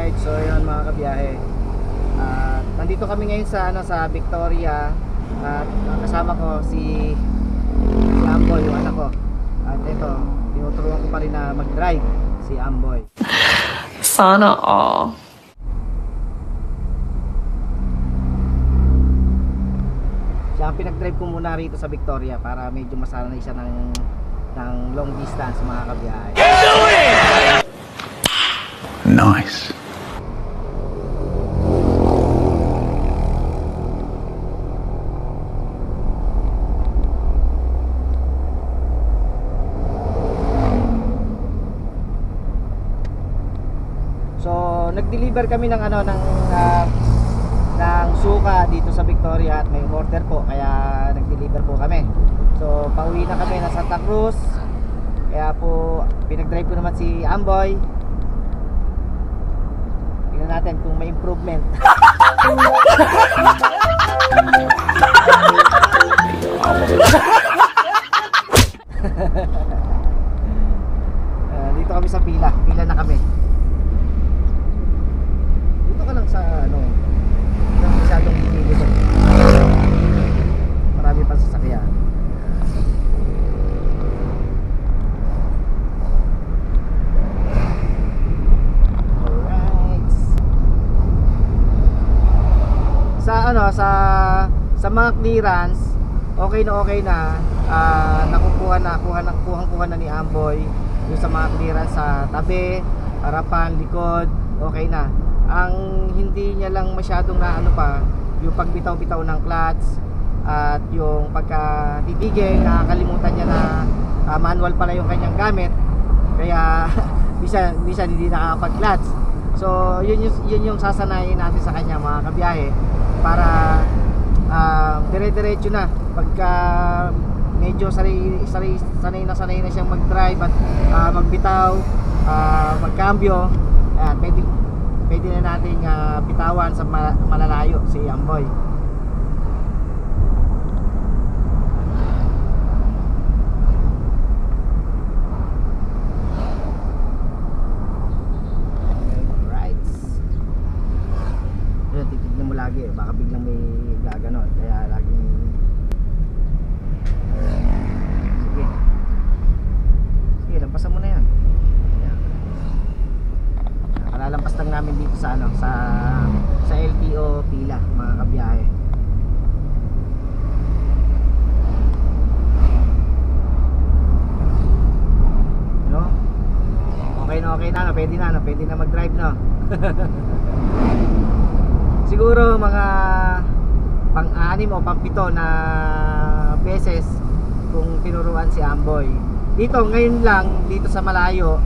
Alright, so yun mga kabiyahe. At nandito kami ngayon sa ano sa Victoria at ang kasama ko si si Amboy, yung anak ko. At ito, tinuturuan ko pa rin na mag-drive si Amboy. Sana all. Siya ang pinag-drive ko muna rito sa Victoria para medyo masanay siya ng ng long distance mga kabiyahe. Nice. So, nag-deliver kami ng ano ng ah, ng suka dito sa Victoria at may order po kaya nag-deliver po kami. So, pauwi na kami na Santa Cruz. Kaya po pinag-drive ko naman si Amboy. Tingnan natin kung may improvement. Ah, dito kami sa pila. Pila na kami. Dito ka lang sa ano, hindi ka masyadong pipili doon. Marami pa sasakyan. Alright. Sa ano, sa sa mga clearance, okay na okay na. Ah, nakukuha na, kuha na, kuha, kuha na ni Amboy yung sa mga clearance sa tabi, harapan, likod, okay na. Ang hindi niya lang masyadong na ano pa, yung pagbitaw-bitaw ng clutch at yung pagka titigil, nakakalimutan niya na ah, manual pala yung kanyang gamit. Kaya bisa bisa hindi nakakapag-clutch. So, yun yung, yun yung sasanayin natin sa kanya mga kabiyahe para ah, dire-diretso na pagka medyo sanay, sanay, sanay na sanay na siyang mag-drive at ah, magbitaw, ah, magkambyo, ayan, pwede, pwede na nating ah, bitawan sa ma- malalayo si Amboy. Alright. Yun, titignan mo lagi. Baka biglang may gaganon. Kaya laging... Sige. Sige, lampasan mo na yan. Kalalampas lang namin dito sa ano, sa sa LTO pila, mga kabiyahe. No? Okay na okay na, no? pwede na, no? pwede na mag-drive no. Siguro mga pang-anim o pang-pito na beses kung tinuruan si Amboy. Dito ngayon lang dito sa malayo,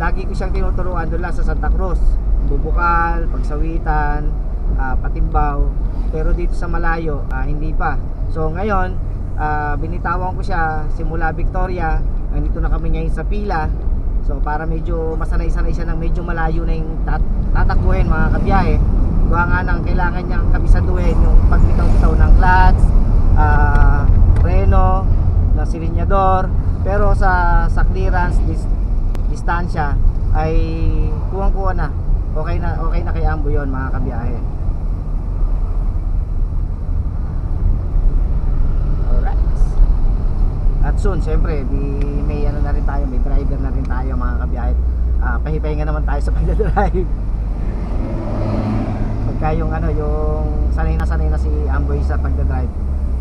lagi ko siyang tinuturuan doon lang sa Santa Cruz. Bubukal, pagsawitan, ah, patimbaw. Pero dito sa malayo, ah, hindi pa. So ngayon, ah, binitawan ko siya simula Victoria. Nandito na kami ngayon sa pila. So para medyo masanay-sanay siya ng medyo malayo na yung tat tatakbuhin mga kabiyahe. Gawa nga nang kailangan niyang kabisaduhin yung pagbitaw-bitaw ng clutch, ah, preno, na silinyador. Pero sa sa clearance dis, distansya ay kuwang-kuha na. Okay na okay na kay Ambo 'yon mga kabiyahe. At soon, syempre, di, may ano na rin tayo, may driver na rin tayo mga kabiyahe. Ah, pahipahinga naman tayo sa pagdadrive. Pagka yung ano, yung sanay na sanay na si Amboy sa pagdadrive.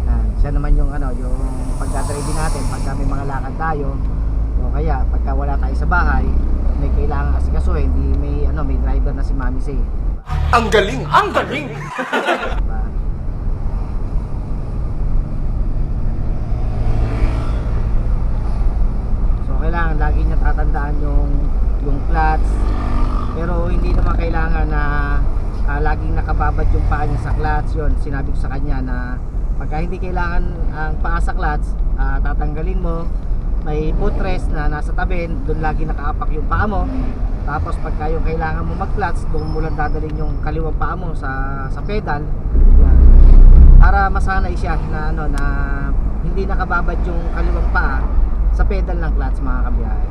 Yan, siya naman yung ano, yung pagdadriving natin, pagka may mga lakad tayo, o kaya pagka wala tayo sa bahay, may kailangan kasi kasuhin, di may ano, may driver na si Mami Say. Ang galing! Ang galing! Diba? So kailangan lagi niya tatandaan yung yung clutch. Pero hindi naman kailangan na ah, laging nakababad yung paa niya sa clutch. Yun, sinabi ko sa kanya na pagka hindi kailangan ang paa sa clutch, ah, tatanggalin mo. May footrest na nasa tabi, doon lagi nakaapak yung paa mo. Tapos pagka yung kailangan mo mag-clutch, doon mo lang dadalhin yung kaliwang paa mo sa sa pedal. Yan. Para masanay siya na ano na hindi nakababad yung kaliwang paa sa pedal ng clutch mga kabiyahe.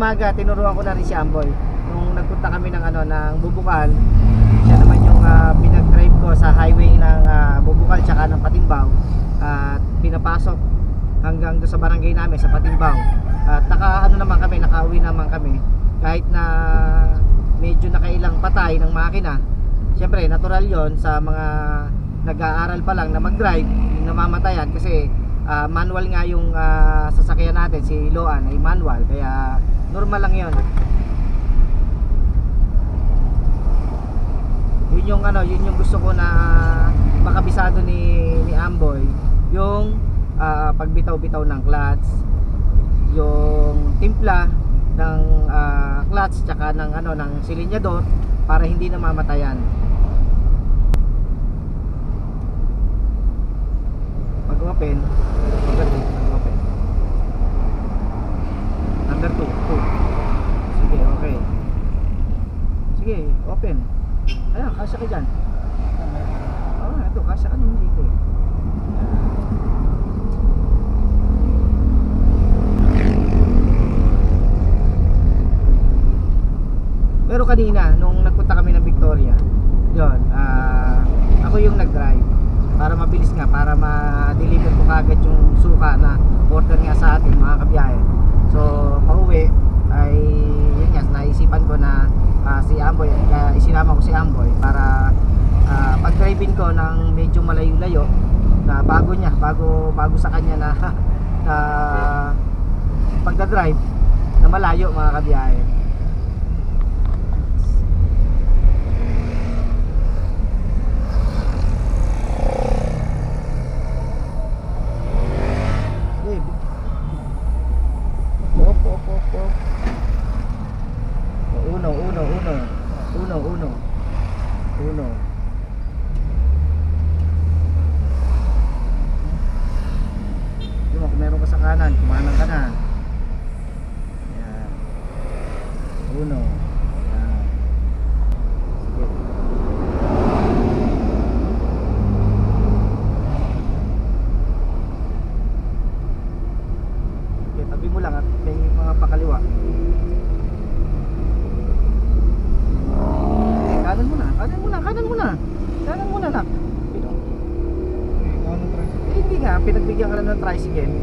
Umaga tinuruan ko na rin si Amboy. Nung nagpunta kami ng ano ng Bubukal siya naman yung ah, pinag-drive ko sa highway ng ah, Bubukal tsaka ng Patimbaw. At pinapasok hanggang doon sa barangay namin sa Patimbaw. At naka ano naman kami nakauwi naman kami. Kahit na medyo nakailang patay ng makina Siyempre, natural yon sa mga nag-aaral pa lang na mag-drive, yung namamatayan. Kasi ah, manual nga yung ah, sasakyan natin, si Loan ay manual, kaya normal lang yon. Yun yung ano, yun yung gusto ko na makabisado ni ni Amboy, yung ah, pagbitaw-bitaw ng clutch, yung timpla ng ah, clutch tsaka ng ano ng silinyador para hindi namamatayan. Pag open, number 2, pag open. Number 2, 2. Sige, okay. Sige, open. Ayan, kasya ka dyan. Oo, oh, ito, kasya ka nung dito eh. Pero kanina, nung nagpunta kami ng Victoria, yon ah ako yung nag-drive para mabilis nga, para ma-deliver ko kagad yung suka na order nga sa atin mga kabiyahe. So, pauwi ay yun nga, naisipan ko na ah, si Amboy, kaya isinama ko si Amboy para ah, pag-driving ko ng medyo malayo-layo na bago niya, bago bago sa kanya na na pagda-drive na malayo mga kabiyahe. Eh, bi- Op, op, op, op. Oh, Uno, uno, uno. Uno, uno. Uno. Yung kung meron ka sa kanan, kumanan ka na. Yan. Uno. Yan. Sige. Okay, tabi mo lang at may mga pakaliwa. Kanan mo kanan mo na, kanan mo na. Kanan mo na nak. Pino. Eh, hindi nga, pinagbigyan ka na ng tricycle.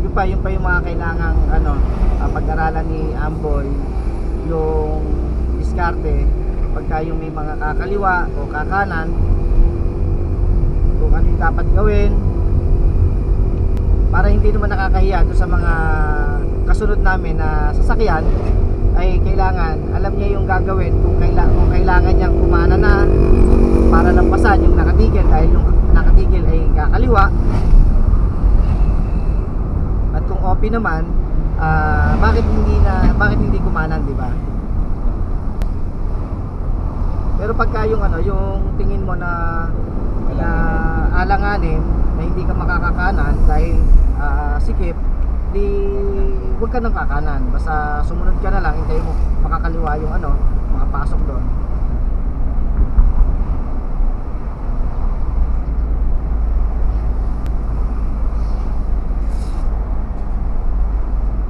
Yung pa, yung pa yung mga kailangang ano, ah, pag-aralan ni Amboy, yung diskarte, pagka yung may mga kakaliwa o kakanan, kung ano yung dapat gawin, para hindi naman nakakahiya doon sa mga kasunod namin na sasakyan, ay kailangan, alam niya yung gagawin kung, kaila, kung kailangan niyang kumana na para lampasan yung nakatigil dahil yung nakatigil ay kakaliwa. At kung OP naman ah, bakit hindi na bakit hindi kumanan di ba? Pero pagka yung ano yung tingin mo na na alanganin na hindi ka makakakanan dahil ah, sikip di huwag ka nang kakanan. Basta sumunod ka na lang hintayin mo makakaliwa yung ano makapasok doon.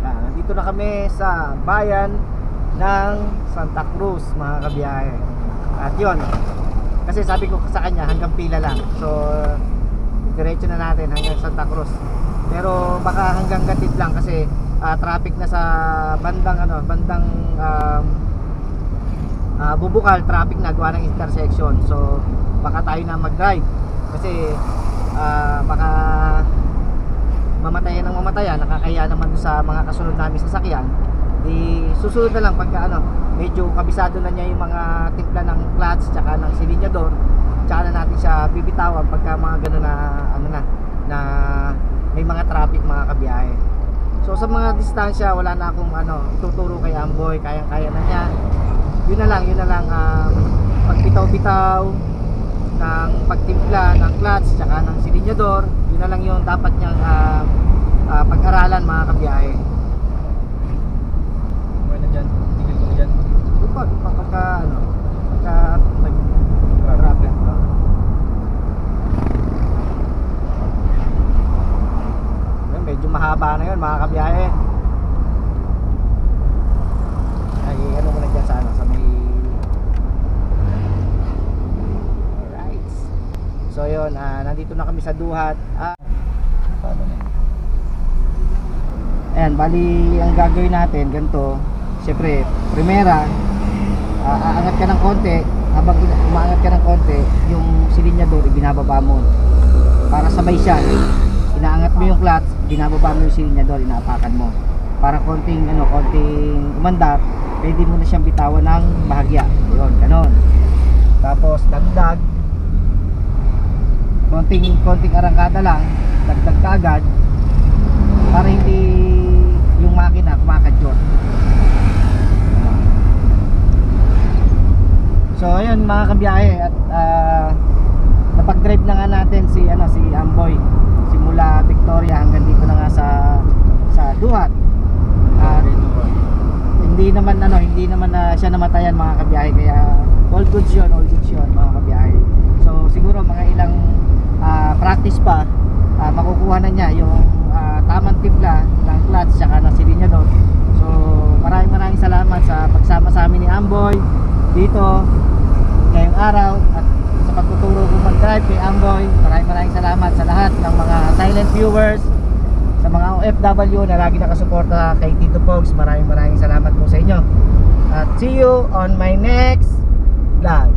Yan, nandito na kami sa bayan ng Santa Cruz mga kabiyahe. At yun kasi sabi ko sa kanya hanggang pila lang. So diretso na natin hanggang Santa Cruz pero baka hanggang gatid lang kasi ah, traffic na sa bandang ano bandang um, ah, bubukal traffic na gawa ng intersection. So baka tayo na mag-drive. Kasi ah, baka mamatayan ng mamatayan nakakaya naman sa mga kasunod namin sasakyan. Di susunod na lang pagka ano medyo kabisado na niya yung mga timpla ng clutch tsaka ng silinyador. Tsaka na natin siya bibitawan pagka mga gano'n na ano na na may mga traffic mga kabiyahe so sa mga distansya wala na akong ano ituturo kay Amboy kayang kaya na niya yun na lang yun na lang um, pagbitaw-bitaw ng pagtimpla ng clutch tsaka ng silinyador yun na lang yung dapat niyang ah, ah, pag-aralan mga kabiyahe Buwan na dyan. Tigil ko dyan. Pag pagka ano, pagka nag traffic ba. Mahaba na yun mga kabiyahe. Ay ano mo na dyan sa ano sa may alright. So yun ah, nandito na kami sa Duhat. Ah, ayan bali ang gagawin natin ganito. Syempre primera ah, aangat ka ng konti. Habang umaangat ka ng konti yung silinyador ibinababa mo. Para sabay siya inaangat mo yung clutch binababa mo yung silinyador inaapakan mo. Para konting ano konting umandar pwede mo na siyang bitawan ng bahagya. Yun ganon. Tapos dagdag. Konting konting arangkada lang dagdag ka agad para hindi yung makina kumakadyot So ayun mga kabiyahe at ah, napag-drive na nga natin si ano si Amboy simula Victoria hanggang dito na nga sa sa Duhat. At hindi naman ano hindi naman na siya namatayan mga kabiyahe kaya all goods yun all goods yun mga kabiyahe. So siguro mga ilang ah, practice pa ah, makukuha na niya yung ah, tamang timpla ng clutch saka ng silinyador. So maraming maraming salamat sa pagsama sa amin ni Amboy dito ngayong araw at sa pagtuturo ko mag-drive kay Amboy. Maraming maraming salamat sa lahat ng mga silent viewers, sa mga OFW na lagi nakasuporta kay Tito Pogs. Maraming maraming salamat po sa inyo. At see you on my next vlog.